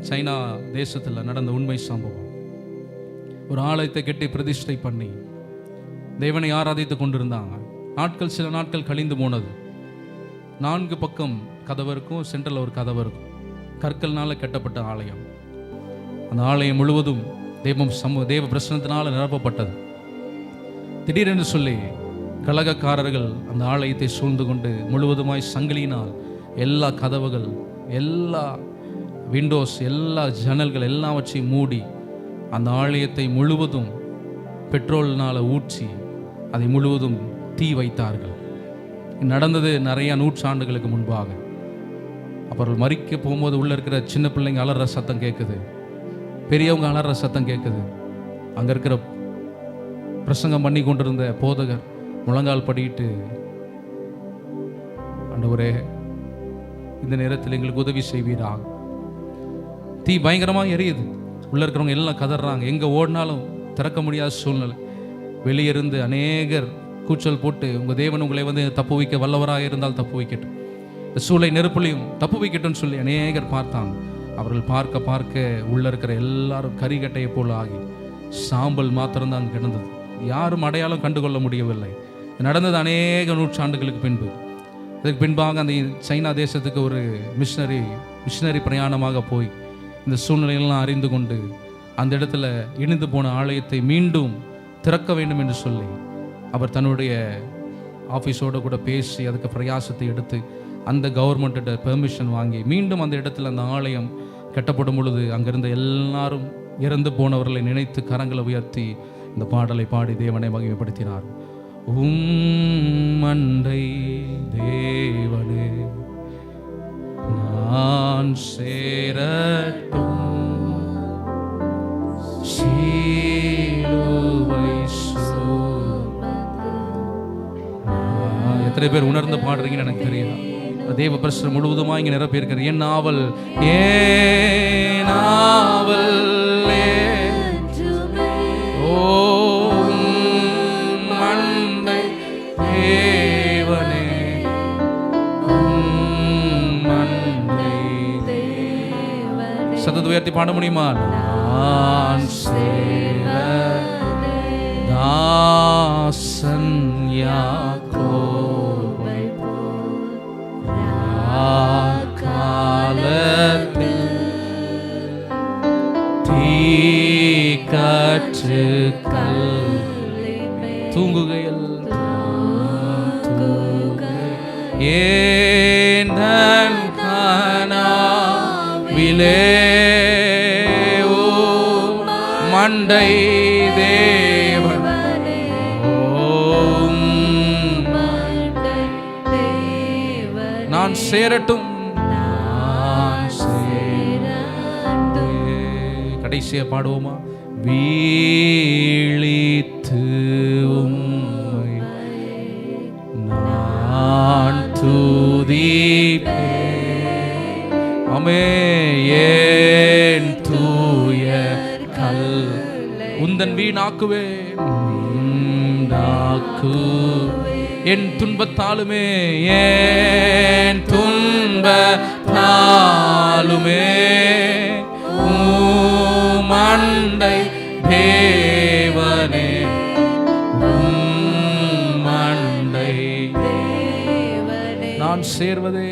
China தேசத்தில் நடந்த உண்மை சம்பவம். ஒரு ஆலயத்தை கட்டி பிரதிஷ்டை பண்ணி தேவனை ஆராதித்து கொண்டிருந்தாங்க. நாட்கள் சில நாட்கள் கழிந்து போனது. நான்கு பக்கம் கதவு இருக்கும் சென்டரில் ஒரு கதவு இருக்கும். கற்கள்னால கட்டப்பட்ட ஆலயம். அந்த ஆலயம் முழுவதும் தெய்வம் சமூக தேவ பிரசனத்தினால் நிரப்பப்பட்டது. திடீரென்று சொல்லி கழகக்காரர்கள் அந்த ஆலயத்தை சூழ்ந்து கொண்டு முழுவதுமாய் சங்கிலியினால் எல்லா கதவுகள் எல்லா விண்டோஸ் எல்லா ஜன்னல்கள் எல்லாவற்றையும் மூடி அந்த ஆலயத்தை முழுவதும் பெட்ரோல்னால் ஊற்றி அதை முழுவதும் தீ வைத்தார்கள். நடந்தது நிறையா நூற்றாண்டுகளுக்கு முன்பாக. அவர்கள் மறிக்க போகும்போது உள்ளே இருக்கிற சின்ன பிள்ளைங்க அலற சத்தம் கேட்குது. பெரியவங்க அலற சத்தம் கேட்குது. அங்கே இருக்கிற பிரசங்கம் பண்ணி கொண்டிருந்த போதகர் முழங்கால் படியிட்டு அண்டவரே இந்த நேரத்தில் எங்களுக்கு உதவி செய்வீராக. தீ பயங்கரமாக எரியுது. உள்ளே இருக்கிறவங்க எல்லாம் கதறாங்க. எங்கே ஓடினாலும் திறக்க முடியாத சூழ்நிலை. வெளியே இருந்து அநேகர் கூச்சல் போட்டு உங்கள் தேவன் உங்களை வந்து தப்பு வைக்க வல்லவராக இருந்தால் தப்பு வைக்கட்டும். இந்த சூளை நெருப்புலையும் தப்பு வைக்கட்டும்னு சொல்லி அநேகர் பார்த்தாங்க. அவர்கள் பார்க்க பார்க்க உள்ளே இருக்கிற எல்லாரும் கறிக்கட்டையை போல் ஆகி சாம்பல் மாத்திரம்தான் கிடந்தது. யாரும் அடையாளம் கண்டுகொள்ள முடியவில்லை. நடந்தது அநேக நூற்றாண்டுகளுக்கு பின்பு. இதுக்கு பின்பாக அந்த சைனா தேசத்துக்கு ஒரு மிஷினரி மிஷினரி பிரயாணமாக போய் இந்த சூழ்நிலையெல்லாம் அறிந்து கொண்டு அந்த இடத்துல இணைந்து போன ஆலயத்தை மீண்டும் திறக்க வேண்டும் என்று சொல்லி அவர் தன்னுடைய ஆஃபீஸோடு கூட பேசி அதுக்கு பிரயாசத்தை எடுத்து அந்த கவர்மெண்ட்டிட்ட பெர்மிஷன் வாங்கி மீண்டும் அந்த இடத்துல அந்த ஆலயம் கட்டப்படும் பொழுது அங்கிருந்த எல்லாரும் இறந்து போனவர்களை நினைத்து கரங்களை உயர்த்தி இந்த பாடலை பாடி தேவனை மகிமைப்படுத்தினார். உம் மண்டை எத்தனை பேர் உணர்ந்து பாடுறீங்கன்னு எனக்கு தெரியும் தேவ பிரசனம் முழுவதுமாக இங்கே நிரப்பியிருக்கிற என் நாவல் ஏன் நாவல் சத்தத்தை உயர்த்தி பாட முடியுமா? நான் சேர தாசன் யாக்கோபை தீக்கற்று கல் தூங்குகையில் ஏந்தன் கனாவிலே ஓ மண்டை தேவன். ஓம். நான் சேரட்டும் கடைசியை பாடுவோமா? வீழித்து உம்மை நான் துதிப்பேன். அமே ஏன் தூய கல்? உந்தன் வீணாக்குவேன் என் துன்பத்தாலுமே ஏன் துன்பத்தாலுமே. மண்டை தேவனே நான் சேர்வதே